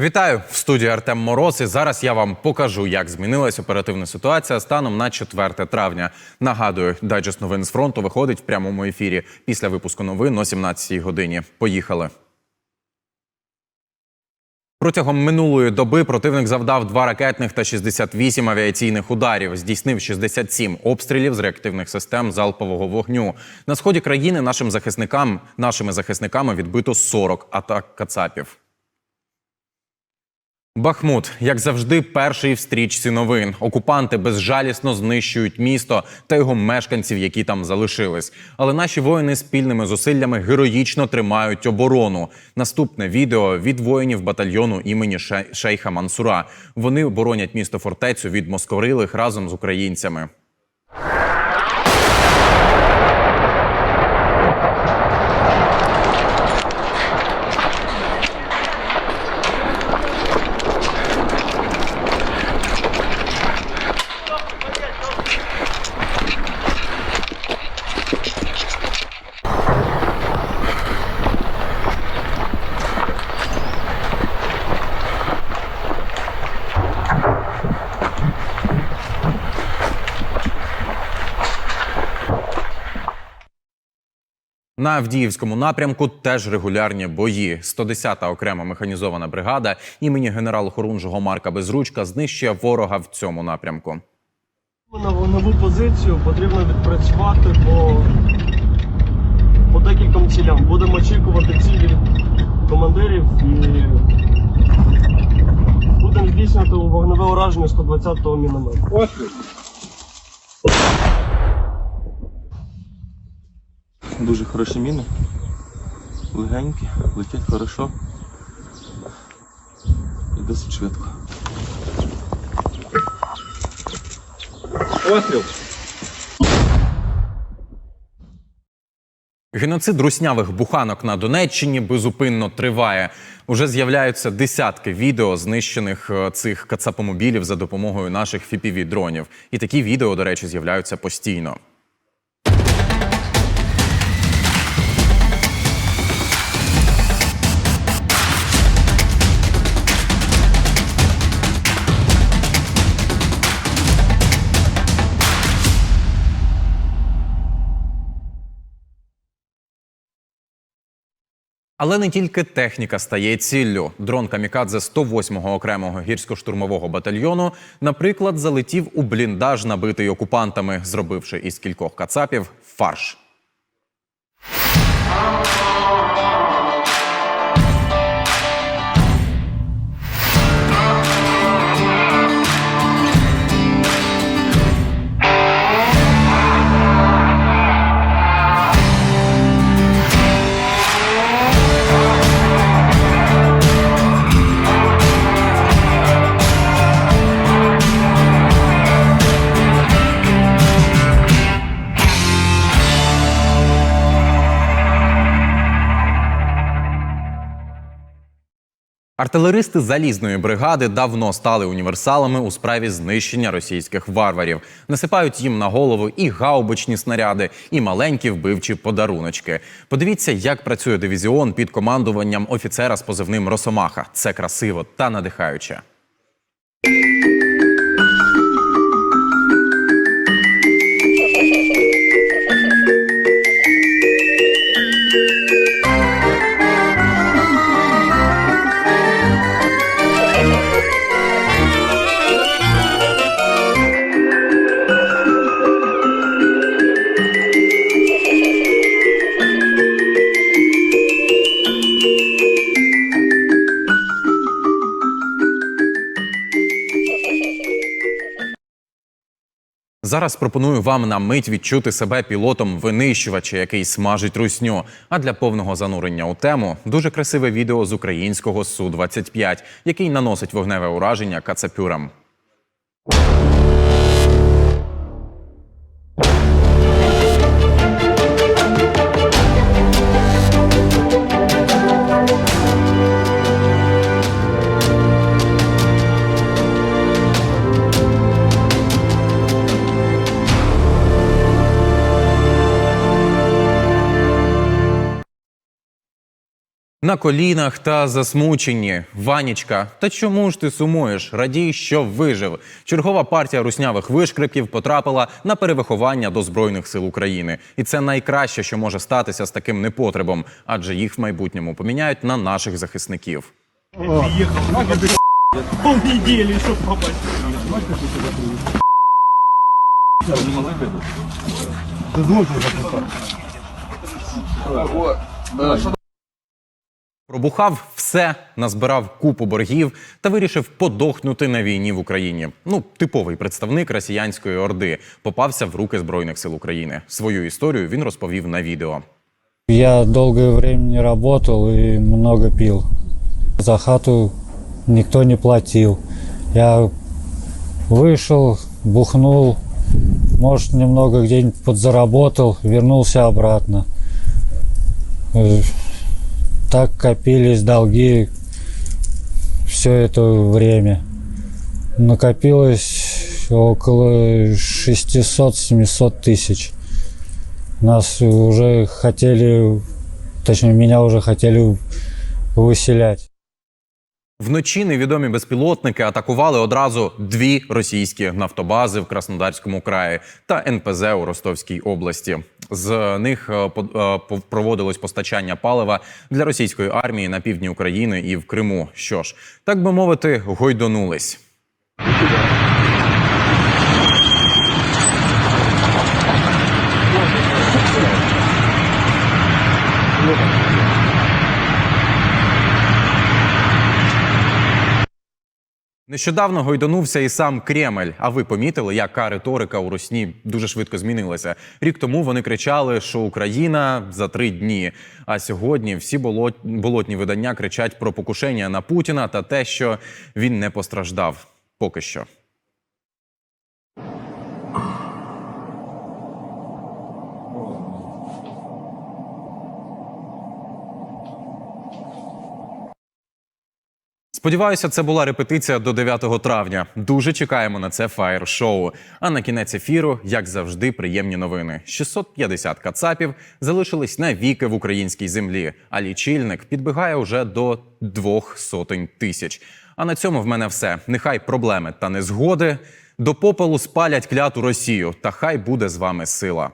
Вітаю в студії Артем Мороз. І зараз я вам покажу, як змінилась оперативна ситуація станом на 4 травня. Нагадую, дайджест новин з фронту виходить в прямому ефірі після випуску новин о 17 годині. Поїхали. Протягом минулої доби противник завдав два ракетних та 68 авіаційних ударів. Здійснив 67 обстрілів з реактивних систем залпового вогню. На сході країни нашим захисникам, нашими захисниками відбито 40 атак кацапів. Бахмут, як завжди, перший в стрічці новин. Окупанти безжалісно знищують місто та його мешканців, які там залишились. Але наші воїни спільними зусиллями героїчно тримають оборону. Наступне відео від воїнів батальйону імені Ше- Шейха Мансура. Вони оборонять місто фортецю від москорилих разом з українцями. На Авдіївському напрямку теж регулярні бої. 110-та окрема механізована бригада імені генерал-хорунжого Марка Безручка знищує ворога в цьому напрямку. На вогневу позицію потрібно відпрацювати по, по декільком цілям. Будемо очікувати цілі командирів і будемо здійснювати вогневе ураження 120-го міномету. Дуже хороші міни. Легенькі, летять хорошо. І досить швидко. Геноцид руснявих буханок на Донеччині безупинно триває. Уже з'являються десятки відео знищених е, цих кацапомобілів за допомогою наших fpv дронів. І такі відео, до речі, з'являються постійно. Але не тільки техніка стає ціллю. Дрон Камікадзе 108-го окремого гірсько-штурмового батальйону, наприклад, залетів у бліндаж, набитий окупантами, зробивши із кількох кацапів фарш. Артилеристи залізної бригади давно стали універсалами у справі знищення російських варварів. Насипають їм на голову і гаубичні снаряди, і маленькі вбивчі подаруночки. Подивіться, як працює дивізіон під командуванням офіцера з позивним Росомаха. Це красиво та надихаюче. Зараз пропоную вам на мить відчути себе пілотом винищувача, який смажить русню. А для повного занурення у тему дуже красиве відео з українського су 25 який наносить вогневе ураження кацапюрам. На колінах та засмучені. Ванічка, та чому ж ти сумуєш? Радій, що вижив. Чергова партія руснявих вишкриків потрапила на перевиховання до Збройних сил України. І це найкраще, що може статися з таким непотребом, адже їх в майбутньому поміняють на наших захисників. Полнедели, щоб. Пробухав все, назбирав купу боргів та вирішив подохнути на війні в Україні. Ну, типовий представник росіянської орди попався в руки Збройних сил України. Свою історію він розповів на відео. Я долгое время не работал и много пил. За хату никто не платил. Я вышел, бухнул, может, немного где-нибудь подзаработал, вернулся обратно Э, Так копились долги все это время. Накопилось около 600-700 тысяч. Нас уже хотели, точнее, меня уже хотели выселять. Вночі невідомі безпілотники атакували одразу дві російські нафтобази в Краснодарському краї та НПЗ у Ростовській області. З них е, е, проводилось постачання палива для російської армії на півдні України і в Криму. Що ж, так би мовити, гойдонулись. Нещодавно гойдонувся і сам Кремль. А ви помітили, яка риторика у Русні дуже швидко змінилася? Рік тому вони кричали, що Україна за три дні. А сьогодні всі болот... болотні видання кричать про покушення на Путіна та те, що він не постраждав. Поки що. Сподіваюся, це була репетиція до 9 травня. Дуже чекаємо на це фаєр-шоу. А на кінець ефіру, як завжди, приємні новини. 650 кацапів залишились навіки в українській землі, а лічильник підбігає уже до двох сотень тисяч. А на цьому в мене все. Нехай проблеми та незгоди до попелу спалять кляту Росію. Та хай буде з вами сила.